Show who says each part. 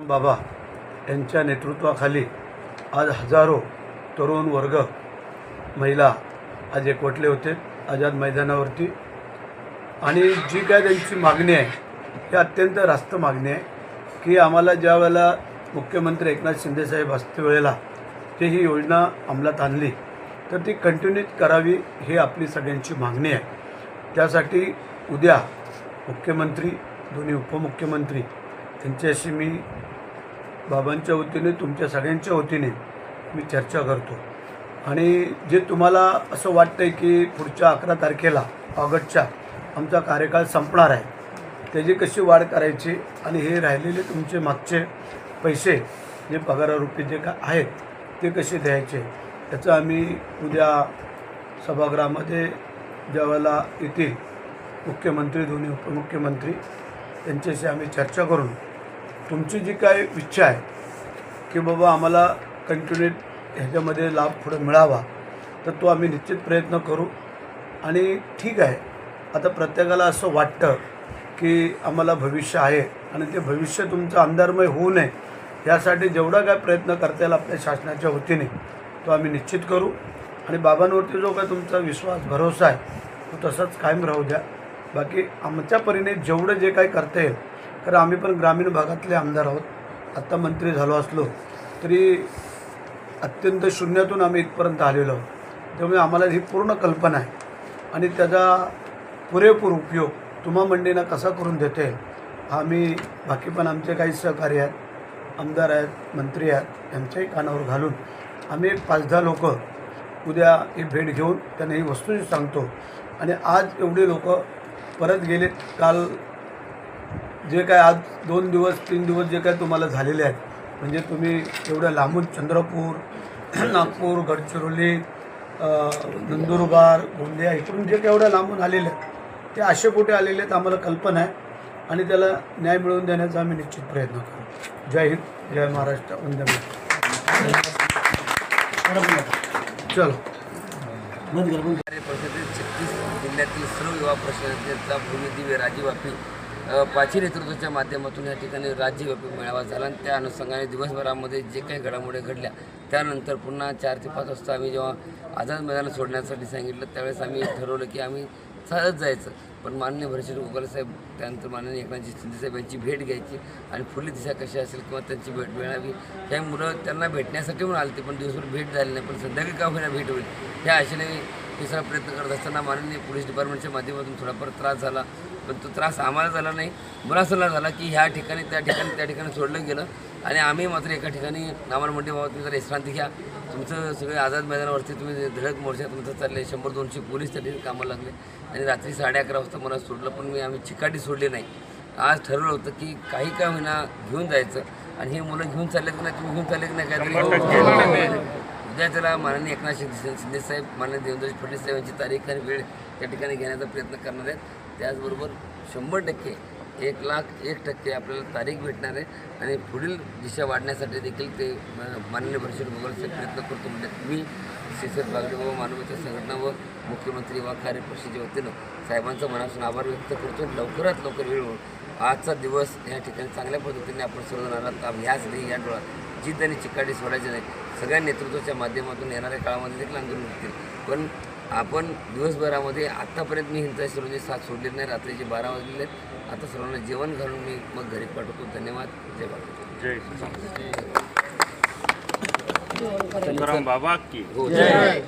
Speaker 1: बाबा यांच्या नेतृत्वाखाली आज हजारो तरुण वर्ग महिला आज एकवटले होते आझाद मैदानावरती. आणि जी काय त्यांची मागणी आहे ही अत्यंत रास्त मागणी आहे की आम्हाला ज्या वेळेला मुख्यमंत्री एकनाथ शिंदेसाहेब असते वेळेला ते ही योजना अंमलात आणली तर ती कंटिन्यू करावी ही आपली सगळ्यांची मागणी आहे. त्यासाठी उद्या मुख्यमंत्री दोन्ही उपमुख्यमंत्री त्यांच्याशी मी बाबांच्या वतीने तुमच्या सगळ्यांच्या वतीने मी चर्चा करतो. आणि जे तुम्हाला असं वाटतं आहे की पुढच्या अकरा तारखेला ऑगस्टच्या आमचा कार्यकाळ संपणार आहे त्याची कशी वाढ करायची आणि हे राहिलेले तुमचे मागचे पैसे जे पगारारूपी जे का आहेत ते कसे द्यायचे त्याचं आम्ही उद्या सभागृहामध्ये ज्यावेळेला येतील मुख्यमंत्री दोन्ही उपमुख्यमंत्री त्यांच्याशी आम्ही चर्चा करून तुमची जी काय इच्छा आहे की बाबा आम्हाला कंटिन्यू ह्याच्यामध्ये लाभ पुढे मिळावा तर तो आम्ही निश्चित प्रयत्न करू. आणि ठीक आहे आता प्रत्येकाला असं वाटतं की आम्हाला भविष्य आहे आणि ते भविष्य तुमचं अंधारमय होऊ नये यासाठी जेवढा काय प्रयत्न करता येईल आपल्या शासनाच्या वतीने तो आम्ही निश्चित करू. आणि बाबांवरती जो काय तुमचा विश्वास भरोसा आहे तो तसाच कायम राहू द्या. बाकी आमच्या परीने जेवढं जे काही करता येईल कारण आम्ही पण ग्रामीण भागातले आमदार आहोत. आत्ता मंत्री झालो असलो तरी अत्यंत शून्यातून आम्ही इथपर्यंत आलेलो आहोत. त्यामुळे आम्हाला ही पूर्ण कल्पना आहे. आणि त्याचा पुरेपूर उपयोग तुम्हा मंडळींना कसा करून देते हा आम्ही बाकी पण आमचे काही सहकारी आहेत आमदार आहेत मंत्री आहेत यांच्याही कानावर घालून आम्ही पाच दहा लोक उद्या ही भेट घेऊन त्यांना ही वस्तू सांगतो. आणि आज एवढे लोक परत गेले काल जे काय आज दोन दिवस तीन दिवस जे काय तुम्हाला झालेले आहेत म्हणजे तुम्ही एवढ्या लांबून चंद्रपूर नागपूर गडचिरोली नंदुरबार गोंदिया इकडून जे काय एवढ्या लांबून आलेले आहेत ते असे कुठे आलेले आहेत आम्हाला कल्पना आहे आणि त्याला न्याय मिळवून देण्याचा आम्ही निश्चित प्रयत्न करू. जय हिंद जय महाराष्ट्र वंदे चलो.
Speaker 2: परिषदेत छत्तीस जिल्ह्यातील सर्व युवा परिषदेचा भूमिदिव्य राज्यव्यापी अ, पाचही नेतृत्वाच्या माध्यमातून या ठिकाणी राज्यव्यापी मेळावा झाला आणि त्या अनुषंगाने दिवसभरामध्ये जे काही घडामोडी घडल्या त्यानंतर पुन्हा चार ते पाच वाजता आम्ही जेव्हा आझाद मैदान सोडण्यासाठी सांगितलं त्यावेळेस आम्ही ठरवलं की आम्ही चालत जायचं. पण माननीय भरशेट गोगाल साहेब त्यानंतर माननीय एकनाथजी शिंदेसाहेब यांची भेट घ्यायची आणि पुढली दिशा कशी असेल किंवा त्यांची भेट मिळावी हे मुलं त्यांना भेटण्यासाठी म्हणून आलते पण दिवसभर भेट झाली नाही पण संध्याकाळी का होईना भेट होईल ह्या आशेने सगळा प्रयत्न करत असताना माननीय पोलीस डिपार्टमेंटच्या माध्यमातून थोडाफार त्रास झाला. पण तो त्रास आम्हाला झाला नाही. मुलासला झाला की ह्या ठिकाणी त्या ठिकाणी त्या ठिकाणी सोडलं गेलं. आणि आम्ही मात्र एका ठिकाणी नामान मंडी बाबा तुम्ही जरा विश्रांती घ्या. तुमचं सगळे आझाद मैदानावरती तुम्ही धडक मोर्चा तुमचं चालले शंभर दोनशे पोलीस त्या ठिकाणी कामाला लागले. आणि रात्री साडे अकरा वाजता मला सोडलं पण मी आम्ही चिकाटी सोडली नाही. आज ठरवलं होतं की काही काय होईना घेऊन जायचं. आणि हे मुलं घेऊन चालले की नाही तुम्ही घेऊन चालले की नाही काहीतरी? उद्या त्याला माननीय एकनाथ शिंदे शिंदे साहेब माननीय देवेंद्र फडणवीस साहेब यांची तारीख आणि वेळ त्या ठिकाणी घेण्याचा प्रयत्न करणार आहेत. त्याचबरोबर शंभर टक्के एक लाख एक टक्के आपल्याला तारीख भेटणार आहे आणि पुढील दिशा वाढण्यासाठी देखील ते माननीय भरशेट गोगलचे प्रयत्न करतो. म्हणजे मी शिसर बागडे व मानवतेच्या संघटना व मुख्यमंत्री व कार्य वतीनं साहेबांचं मनापासून आभार व्यक्त करतो. लवकरात लवकर वेळ होऊन आजचा दिवस या ठिकाणी चांगल्या पद्धतीने आपण सर्वजण आलात ह्याच नाही या डोळ्यात जिद्द आणि चिकाटी सोडायची नाही. सगळ्या नेतृत्वाच्या माध्यमातून येणाऱ्या काळामध्ये देखील आंदोलन होतील पण आपण दिवसभरामध्ये आत्तापर्यंत मी हिंसा सर्वांची साथ सोडलेली नाही. रात्रीचे बारा वाजलेले आहेत आता सर्वांना जेवण घालून मी मग घरी पाठवतो. धन्यवाद. जय बाबा
Speaker 3: तुकाराम बाबा की.
Speaker 2: हो जय.